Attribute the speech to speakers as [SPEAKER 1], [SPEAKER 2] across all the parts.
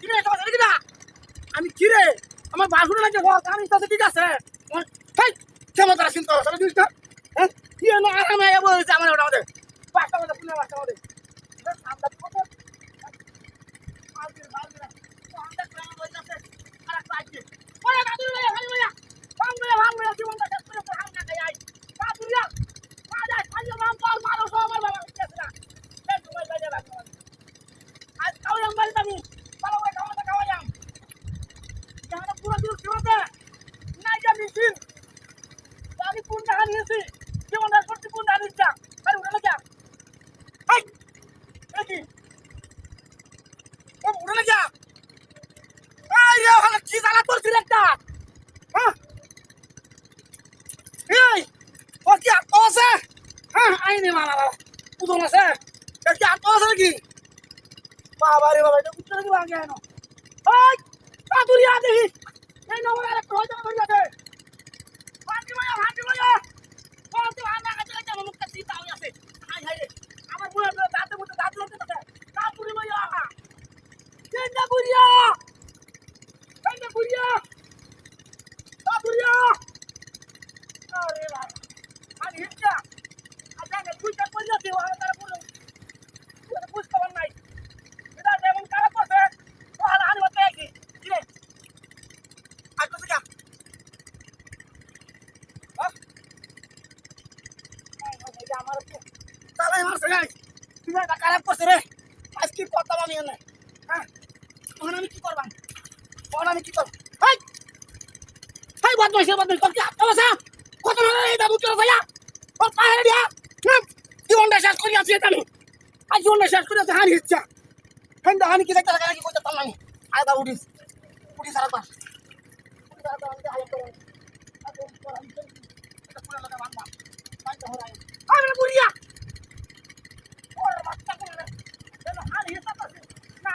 [SPEAKER 1] কিরে তোমার সাথে কিনা? আমি কিরে? আমার বাসুরে লাগে আমি তাতে ঠিক আছে? আমার তাই কেমন তারা চিন্তা করো সারা জিনিসটা হ্যাঁ? কি আরামে বলছে আমার ওটা আমাদের? একটা। এই ও কি আত্ম আছে? হ্যাঁ আইনি মারা বাবা উদন আছে। এটা কি আত্ম আছে নাকি? বাবা রে বাবা, এটা উত্তর কি ভাঙে এনো এই কাতুরিয়া দেখি। এই নম্বর আরেকটা হয়তো হয়ে যাবে ফাটি মায়া ফাটি মায়া। ফাটি আনা কাছে কাছে আমার মুখটা চিতা হয়ে আছে। হাই হাই রে, আমার মুখে দাঁতে মুখে দাঁত লড়তে থাকে। কাতুরি মায়া। কেন্দ্র গুরিয়া আমার তালাই মারছে গাই তুমি এটা খারাপ করছে রে আজ কি করতাম আমি এনে হ্যাঁ তখন আমি কি করবাম তখন আমি কি করব হাই হাই বদমাইশ বদমাইশ তোর কি আত্মা বাসা কত না এই দাদু কেউ ভাইয়া ও পাহাড়ে দিয়া না জীবনটা শেষ করি আছি এটা আমি আজ জীবনটা শেষ করে আছে হানি ইচ্ছা হ্যাঁ হানি কি দেখতে লাগা কি করতে পারলাম আমি আয় দা উঠিস উঠিস আর একবার উঠিস আর একবার আমি আয় করে এটা পুরো লাগা বান্ধা বান্ধা হরাই আমি বুড়িয়া ওরে বাচ্চা করে যেন হাল হিসাব আছে না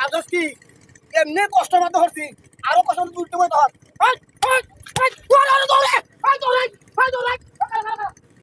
[SPEAKER 1] কাগজ কি? এমনি কষ্ট মতো হচ্ছি আরও কষ্ট দূর করে ধর।